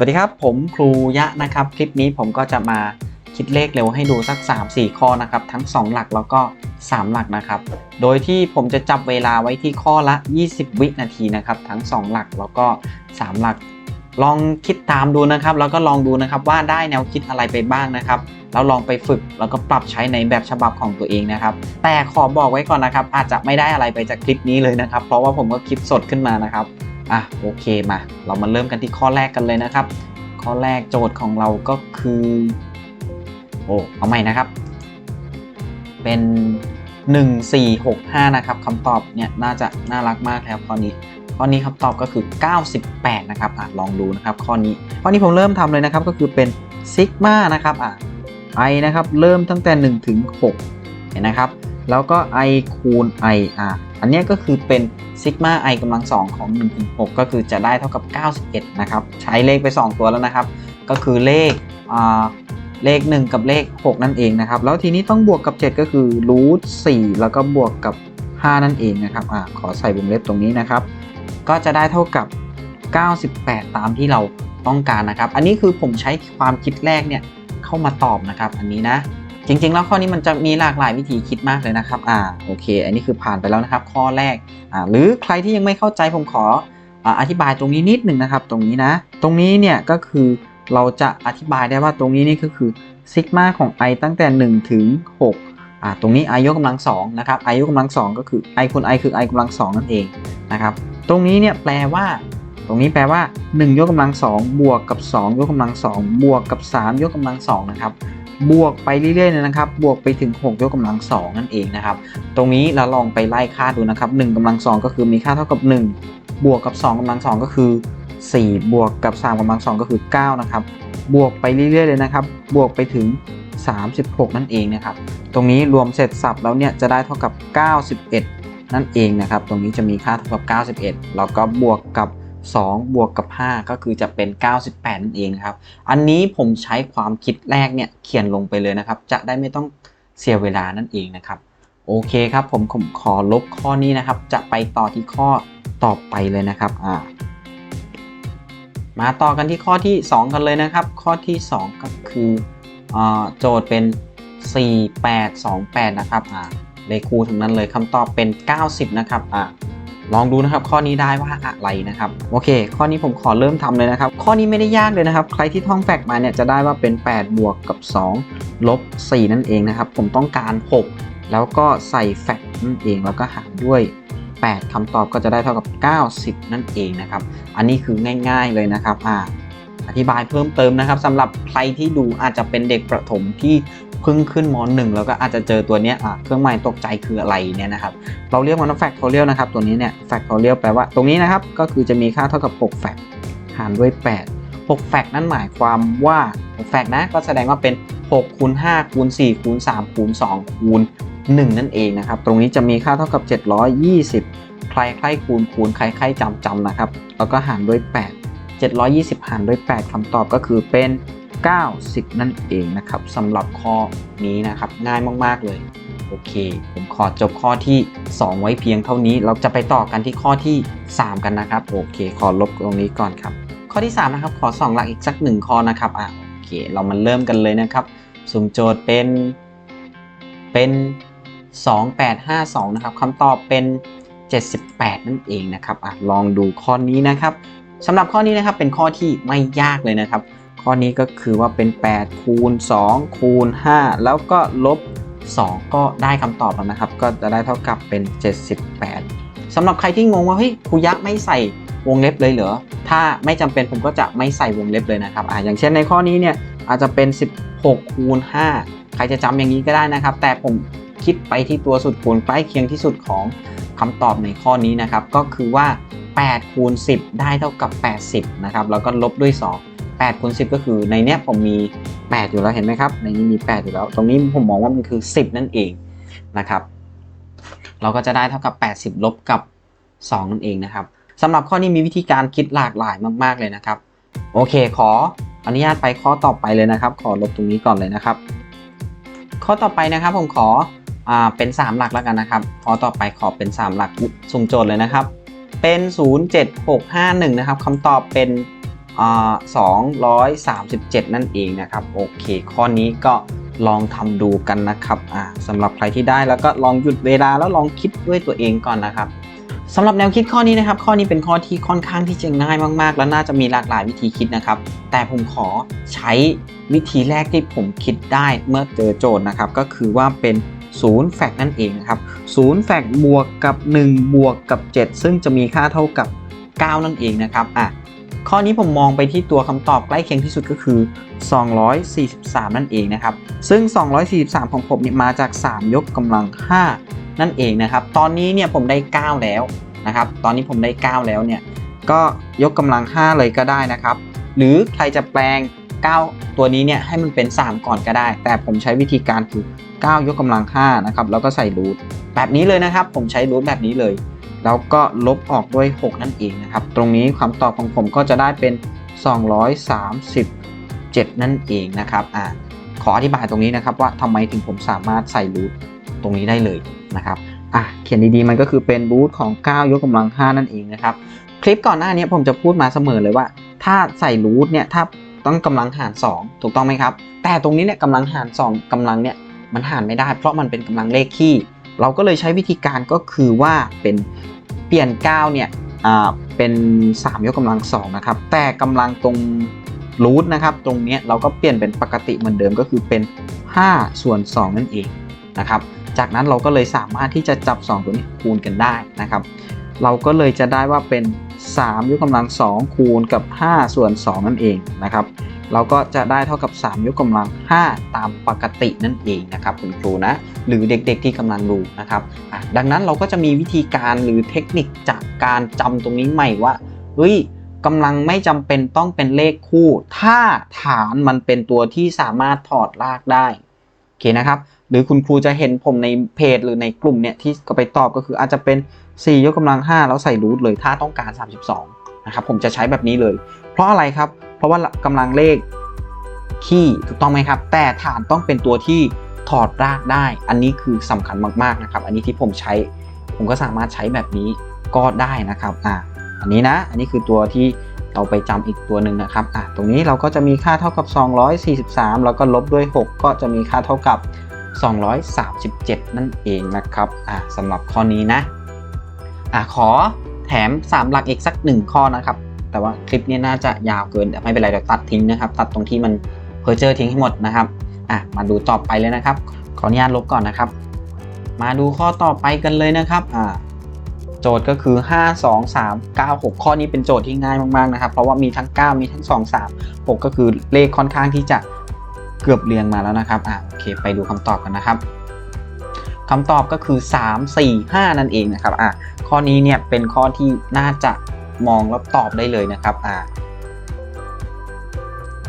วัสดีครับผมครูยะนะครับ คลิปนี้ผมก็จะมาคิดเลขเร็วให้ดูสัก 3-4 ข้อนะครับ ทั้ง 2 หลักแล้วก็ 3 หลักนะครับ โดยที่ผมจะจับเวลาไว้ที่ข้อละ 20 วินาทีนะครับ ทั้ง 2 หลักแล้วก็ 3 หลัก ลองคิดตามดูนะครับ แล้วก็ลองดูนะครับว่าได้แนวคิดอะไรไปบ้างนะครับแล้วลองไปฝึกแล้วก็ปรับใช้ในแบบฉบับของตัวเองนะครับ แต่ขอบอกไว้ก่อนนะครับ อาจจะไม่ได้อะไรไปจากคลิปนี้เลยนะครับ เพราะว่าผมก็คิดสดขึ้นมานะครับ อะโอเคมา เรามาเริ่มกันที่ข้อแรกกันเลยนะครับ ข้อแรกโจทย์ของเราก็คือ โอ้เอาใหม่นะครับ เป็น 1465 นะครับคำตอบเนี่ยน่าจะน่ารักมากแล้วข้อนี้ ข้อนี้คำตอบก็คือ 98 นะครับอะลองดูนะครับ ข้อนี้ ข้อนี้ผมเริ่มทำเลยนะครับก็คือเป็นซิกมานะครับอะ i นะครับ เริ่มตั้งแต่ 1 ถึง 6 เห็นนะครับ แล้วก็ i คูณ i อะ อันนี้ก็คือเป็นซิกมา i กำลัง2ของ1ถึง6ก็คือจะได้เท่ากับ 91 นะครับ ใช้เลขไป 2 ตัวแล้วนะครับ ก็คือเลขอ่าเลข 1 กับเลข 6 นั่นเองนะครับ แล้วทีนี้ต้องบวกกับ 7 ก็คือรูท4แล้วก็บวกกับ 5 นั่นเองนะครับอ่าขอใส่วงเล็บตรงนี้นะครับ ก็จะได้เท่ากับ 98 ตามที่เราต้องการนะครับ อันนี้คือผมใช้ความคิดแรกเนี่ยเข้ามาตอบนะครับ อันนี้นะ จริงๆ แล้วข้อนี้มันจะมีหลากหลายวิธีคิดมากเลยนะครับอ่าโอเค อันนี้คือผ่านไปแล้วนะครับ ข้อแรกอ่าหรือใครที่ยังไม่เข้าใจผมขออ่าอธิบายตรงนี้นิดหนึ่งนะครับ ตรงนี้นะ ตรงนี้เนี่ยก็คือเราจะอธิบายได้ว่าตรงนี้นี่ก็คือซิกมาของ i ตั้งแต่ 1 ถึง6อ่าตรงนี้ i ยกกำลัง2นะครับ i ยกกำลัง2ก็คือ i คูณ i คือ i กำลัง2นั่นเองนะครับ ตรงนี้เนี่ยแปลว่า ตรงนี้แปลว่า 1 ยกกำลัง2บวกกับ 2 ยกกำลัง2บวกกับ 3 ยกกำลัง2นะครับ บวกไปเรื่อยๆเลยนะครับ บวกไปถึง 6 ยกกำลัง 2 นั่นเองนะครับ ตรงนี้เราลองไปไล่ค่าดูนะครับ1กำลัง 2 ก็คือมีค่าเท่ากับ 1 บวกกับ 2กำลัง 2 ก็คือ 4 บวกกับ 3กำลัง 2 ก็คือ 9 นะครับ บวกไปเรื่อยๆเลยนะครับ บวกไปถึง 36 นั่นเองนะครับ ตรงนี้รวมเสร็จสับแล้วเนี่ยจะได้เท่ากับ 91 นั่นเองนะครับ ตรงนี้จะมีค่าเท่ากับ 91 แล้วก็บวกกับ 2 บวกกับ 5 ก็คือจะเป็น 98 นั่นเองครับ อันนี้ผมใช้ความคิดแรกเนี่ยเขียนลงไปเลยนะครับ จะได้ไม่ต้องเสียเวลานั่นเองนะครับ โอเคครับผมผมขอลบข้อนี้นะครับ จะไปต่อที่ข้อต่อไปเลยนะครับอ่ามาต่อกันที่ข้อที่ 2 กันเลยนะครับ ข้อที่ 2 ก็คืออโจทย์เป็น 4828 นะครับอ่าเลขคู่ทั้งนั้นเลยคำตอบเป็น 90 นะครับอ่า ลองดูนะครับ ข้อนี้ได้ว่าอะไรนะครับโอเค ข้อนี้ผมขอเริ่มทำเลยนะครับ ข้อนี้ไม่ได้ยากเลยนะครับ ใครที่ท่องแฟกมาเนี่ยจะได้ว่าเป็น 8 บวกกับ 2 ลบ 4 นั่นเองนะครับ ผมต้องการ 6 แล้วก็ใส่แฟกนั่นเองแล้วก็หารด้วย 8คำตอบก็จะได้เท่ากับ 90 นั่นเองนะครับ อันนี้คือง่าย ๆเลยนะครับอ่าอธิบายเพิ่มเติมนะครับสำหรับใครที่ดูอาจจะเป็นเด็กประถมที่ เพิ่งขึ้นม .1 แล้วก็อาจจะเจอตัวเนี้ยอะเครื่องหมายตกใจคืออะไรเนี่ยนะครับเราเรียกมันว่า factorial นะครับตัวนี้เนี่ย factorial แปลว่าตรงนี้นะครับก็คือจะมีค่าเท่ากับ6แฟกหารด้วย 8 6แฟกนั่นหมายความว่า6แฟกนะก็แสดงว่าเป็น6คูณ5คูณ4คูณ3คูณ2คูณ1 นั่นเองนะครับ ตรงนี้จะมีค่าเท่ากับ 720 ใครใครคูณคูณใครใครจำจำนะครับ แล้วก็หารด้วย 8 720 หารด้วย 8คำตอบก็คือเป็น 90 นั่นเองนะครับสำหรับข้อนี้นะครับง่ายมากๆเลยโอเค ผมขอจบข้อที่ 2 ไว้เพียงเท่านี้ เราจะไปต่อกันที่ข้อที่ 3 กันนะครับ โอเค ขอลบตรงนี้ก่อนครับ ข้อที่ 3 นะครับ ขอส่องหลักอีกสักหนึ่งข้อนะครับ อะ โอเค เรามาเริ่มกันเลยนะครับ สุ่มโจทย์เป็น เป็น 2852 นะครับคำตอบเป็น 78 นั่นเองนะครับ อะ ลองดูข้อนี้นะครับสำหรับข้อนี้นะครับ เป็นข้อที่ไม่ยากเลยนะครับ ข้อนี้ก็คือว่าเป็น 8 คูณ 2 คูณ 5 แล้วก็ลบ 2 ก็ได้คำตอบแล้วนะครับ ก็จะได้เท่ากับเป็น 78สำหรับใครที่งงว่าเฮ้ยครูยักษ์ไม่ใส่วงเล็บเลยเหรอ ถ้าไม่จำเป็นผมก็จะไม่ใส่วงเล็บเลยนะครับอ่าอย่างเช่นในข้อนี้เนี่ยอาจจะเป็น 16 คูณ 5 ใครจะจำอย่างนี้ก็ได้นะครับ แต่ผมคิดไปที่ตัวสุดคูณใกล้เคียงที่สุดของคำตอบในข้อนี้นะครับ ก็คือว่า8คูณ10 ได้เท่ากับ 80 นะครับ แล้วก็ลบด้วย 2 8คูณ10 ก็คือในเนี้ยผมมี 8 อยู่แล้วเห็นไหมครับ ในนี้มี 8 อยู่แล้ว ตรงนี้ผมมองว่ามันคือ 10 นั่นเองนะครับ เราก็จะได้เท่ากับ 80 ลบกับ 2 นั่นเองนะครับสำหรับข้อนี้มีวิธีการคิดหลากหลายมาก ๆ เลยนะครับ โอเค ขออนุญาตไปข้อต่อไปเลยนะครับ ขอลบตรงนี้ก่อนเลยนะครับ ข้อต่อไปนะครับผมขออ่าเป็น 3 หลักแล้วกันนะครับ ข้อต่อไปขอเป็น 3 หลักสุ่มโจทย์เลยนะครับ เป็น 07651 นะครับคำตอบเป็น 237 นั่นเองนะครับ โอเค ข้อนี้ก็ลองทำดูกันนะครับอ่าสำหรับใครที่ได้แล้วก็ลองหยุดเวลาแล้วลองคิดด้วยตัวเองก่อนนะครับสำหรับแนวคิดข้อนี้นะครับ ข้อนี้เป็นข้อที่ค่อนข้างที่จะง่ายมาก ๆ แล้วน่าจะมีหลากหลายวิธีคิดนะครับ แต่ผมขอใช้วิธีแรกที่ผมคิดได้เมื่อเจอโจทย์นะครับ ก็คือว่าเป็นศูนย์แฟกนั่นเองนะครับศูนย์แฟกบวกกับ 1 บวกกับ 7 ซึ่งจะมีค่าเท่ากับ 9 นั่นเองนะครับอะ ข้อนี้ผมมองไปที่ตัวคำตอบใกล้เคียงที่สุดก็คือ 243 นั่นเองนะครับ ซึ่ง 243 ของผมเนี่ยมาจาก 3 ยกกำลัง 5 นั่นเองนะครับ ตอนนี้เนี่ยผมได้ 9 แล้วนะครับ ตอนนี้ผมได้ 9 แล้วเนี่ย ก็ยกกำลัง 5 เลยก็ได้นะครับ หรือใครจะแปลง 9 ตัวนี้เนี่ยให้มันเป็น 3 ก่อนก็ได้ แต่ผมใช้วิธีการคือ 9 ยกกำลัง5นะครับ แล้วก็ใส่รูทแบบนี้เลยนะครับ ผมใช้รูทแบบนี้เลย แล้วก็ลบออกด้วย 6 นั่นเองนะครับ ตรงนี้คำตอบของผมก็จะได้เป็น 237 นั่นเองนะครับอ่าขออธิบายตรงนี้นะครับว่าทำไมถึงผมสามารถใส่รูทตรงนี้ได้เลยนะครับอะเขียนดีๆมันก็คือเป็นรูทของ 9 ยกกำลัง 5 นั่นเองนะครับ คลิปก่อนหน้านี้ผมจะพูดมาเสมอเลยว่า ถ้าใส่รูทเนี่ยถ้าต้องกำลังหาร 2 ถูกต้องไหมครับ แต่ตรงนี้เนี่ยกำลังหาร 2กำลังเนี่ยมันหารไม่ได้ เพราะมันเป็นกำลังเลขคี่ เราก็เลยใช้วิธีการก็คือว่าเป็นเปลี่ยน9เนี่ยเป็น 3 ยกกำลัง2นะครับ แต่กำลังตรงรูทนะครับ ตรงนี้เราก็เปลี่ยนเป็นปกติเหมือนเดิมก็คือเป็น 5 ส่วน 2 นั่นเองนะครับ จากนั้นเราก็เลยสามารถที่จะจับ 2 ตัวนี้คูณกันได้นะครับ เราก็เลยจะได้ว่าเป็น 3 ยกกำลัง 2 คูณกับ 5 ส่วน 2 นั่นเองนะครับ เราก็จะได้เท่ากับ 3 ยกกำลัง 5 ตามปกตินั่นเองนะครับคุณครูนะ หรือเด็กๆที่กำลังดูนะครับดังนั้นเราก็จะมีวิธีการหรือเทคนิคจากการจำตรงนี้ใหม่ว่าเฮ้ยกำลังไม่จำเป็นต้องเป็นเลขคู่ ถ้าฐานมันเป็นตัวที่สามารถถอดรากได้โอเคนะครับหรือคุณครูจะเห็นผมในเพจหรือในกลุ่มเนี่ยที่ก็ไปตอบก็คืออาจจะเป็น 4 ยกกำลัง 5 แล้วใส่รูทเลยถ้าต้องการ 32นะครับผมจะใช้แบบนี้เลย เพราะอะไรครับ เพราะว่ากำลังเลขคี่ถูกต้องไหมครับ แต่ฐานต้องเป็นตัวที่ ถอดรากได้ อันนี้คือสำคัญมากๆนะครับ อันนี้ที่ผมใช้ ผมก็สามารถใช้แบบนี้ก็ได้นะครับ อ่า อันนี้นะ อันนี้คือตัวที่เราไปจำอีกตัวหนึ่งนะครับ อ่าตรงนี้เราก็จะมีค่าเท่ากับ 243 แล้วก็ลบด้วย 6 ก็จะมีค่าเท่ากับ 237 นั่นเองนะครับ อ่าสำหรับข้อนี้นะ อ่าขอแถม 3 หลักอีกสัก 1 ข้อนะครับ แต่ว่าคลิปนี้น่าจะยาวเกินแต่ไม่เป็นไรเดี๋ยวตัดทิ้งนะครับ ตัดตรงที่มันเพอร์เจอร์ทิ้งให้หมดนะครับ อะมาดูต่อไปเลยนะครับ ขออนุญาตลบก่อนนะครับ มาดูข้อต่อไปกันเลยนะครับอ่าโจทย์ก็คือ 5 2 3 9 6 ข้อนี้เป็นโจทย์ที่ง่ายมากๆนะครับ เพราะว่ามีทั้ง 9 มีทั้ง 2 3 6 ก็คือเลขค่อนข้างที่จะเกือบเรียงมาแล้วนะครับอะโอเคไปดูคำตอบกันนะครับคำตอบก็คือ 3 4 5 นั่นเองนะครับอะข้อนี้เนี่ยเป็นข้อที่น่าจะมองแล้วตอบได้เลยนะครับอ่า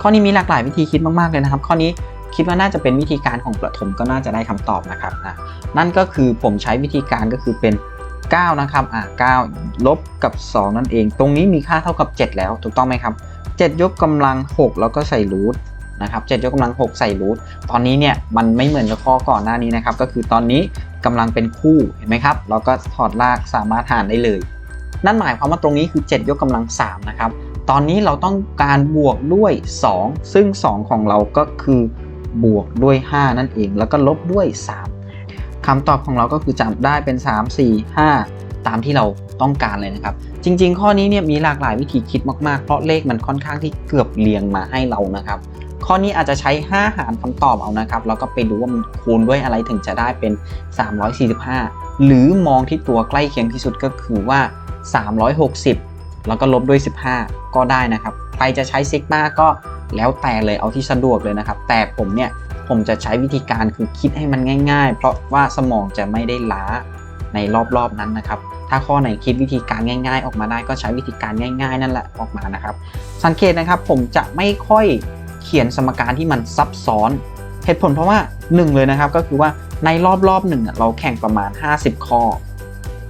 ข้อนี้มีหลากหลายวิธีคิดมากๆเลยนะครับ ข้อนี้ คิดว่าน่าจะเป็นวิธีการของประถมก็น่าจะได้คำตอบนะครับอะนั่นก็คือผมใช้วิธีการก็คือเป็น 9 นะครับอ่า9ลบกับ 2 นั่นเอง ตรงนี้มีค่าเท่ากับ 7 แล้วถูกต้องไหมครับ 7 ยกกำลัง 6 แล้วก็ใส่รูทนะครับ7ยกกำลัง 6 ใส่รูทตอนนี้เนี่ยมันไม่เหมือนกับข้อก่อนหน้านี้นะครับ ก็คือตอนนี้กำลังเป็นคู่เห็นไหมครับ เราก็ถอดรากสามารถหารได้เลย นั่นหมายความว่าตรงนี้คือ 7 ยกกำลัง 3 นะครับ ตอนนี้เราต้องการบวกด้วย 2 ซึ่ง 2 ของเราก็คือ บวกด้วย 5 นั่นเอง แล้วก็ลบด้วย 3คำตอบของเราก็คือจำได้เป็น 3 4 5 ตามที่เราต้องการเลยนะครับ จริง ๆ ข้อนี้เนี่ยมีหลากหลายวิธีคิดมากๆ เพราะเลขมันค่อนข้างที่เกือบเรียงมาให้เรานะครับ ข้อนี้อาจจะใช้ 5 หารคำตอบเอานะครับแล้วก็ไปดูว่ามันคูณด้วยอะไรถึงจะได้เป็น 345 หรือมองที่ตัวใกล้เคียงที่สุดก็คือว่า 360 แล้วก็ลบด้วย 15 ก็ได้นะครับ ใครจะใช้ซิกมาก็ แล้วแต่เลยเอาที่สะดวกเลยนะครับ แต่ผมเนี่ยผมจะใช้วิธีการคือคิดให้มันง่าย ๆ เพราะว่าสมองจะไม่ได้ล้าในรอบๆนั้นนะครับ ถ้าข้อไหนคิดวิธีการง่าย ๆ ออกมาได้ก็ใช้วิธีการง่าย ๆ นั่นแหละออกมานะครับ สังเกตนะครับผมจะไม่ค่อยเขียนสมการที่มันซับซ้อน เหตุผลเพราะว่า 1 เลยนะครับก็คือว่าในรอบรอบหนึ่งเราแข่งประมาณ 50 ข้อ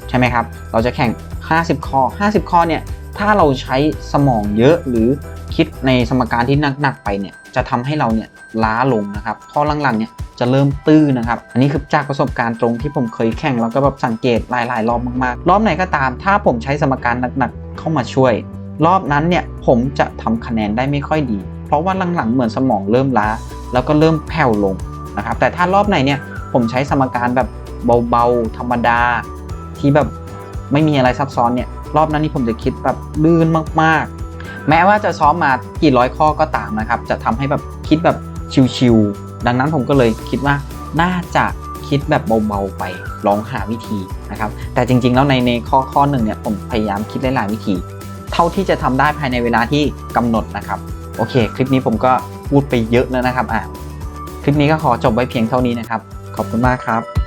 ใช่ไหมครับ เราจะแข่ง 50 ข้อ 50 ข้อเนี่ย ถ้าเราใช้สมองเยอะหรือคิดในสมการที่หนักๆไปเนี่ยจะทำให้เราเนี่ยล้าลงนะครับข้อหลังๆเนี่ยจะเริ่มตื้อนะครับ อันนี้คือจากประสบการณ์ตรงที่ผมเคยแข่งแล้วก็แบบสังเกตหลายๆ รอบมากๆ รอบไหนก็ตาม ถ้าผมใช้สมการหนักๆเข้ามาช่วย รอบนั้นเนี่ยผมจะทำคะแนนได้ไม่ค่อยดี เพราะว่าหลังๆเหมือนสมองเริ่มล้า แล้วก็เริ่มแผ่วลงนะครับ แต่ถ้ารอบไหนเนี่ยผมใช้สมการแบบเบาๆธรรมดา ที่แบบไม่มีอะไรซับซ้อนเนี่ย รอบนั้นนี่ผมจะคิดแบบลื่นมากๆ แม้ว่าจะซ้อมมากี่ร้อยข้อก็ตามนะครับ จะทำให้แบบคิดแบบชิวๆดังนั้นผมก็เลยคิดว่าน่าจะคิดแบบเบาๆไปลองหาวิธีนะครับ แต่จริงๆแล้วในในข้อข้อหนึ่งเนี่ยผมพยายามคิดหลายๆวิธี เท่าที่จะทำได้ภายในเวลาที่กำหนดนะครับ โอเค คลิปนี้ผมก็พูดไปเยอะแล้วนะครับอะคลิปนี้ก็ขอจบไว้เพียงเท่านี้นะครับ ขอบคุณมากครับ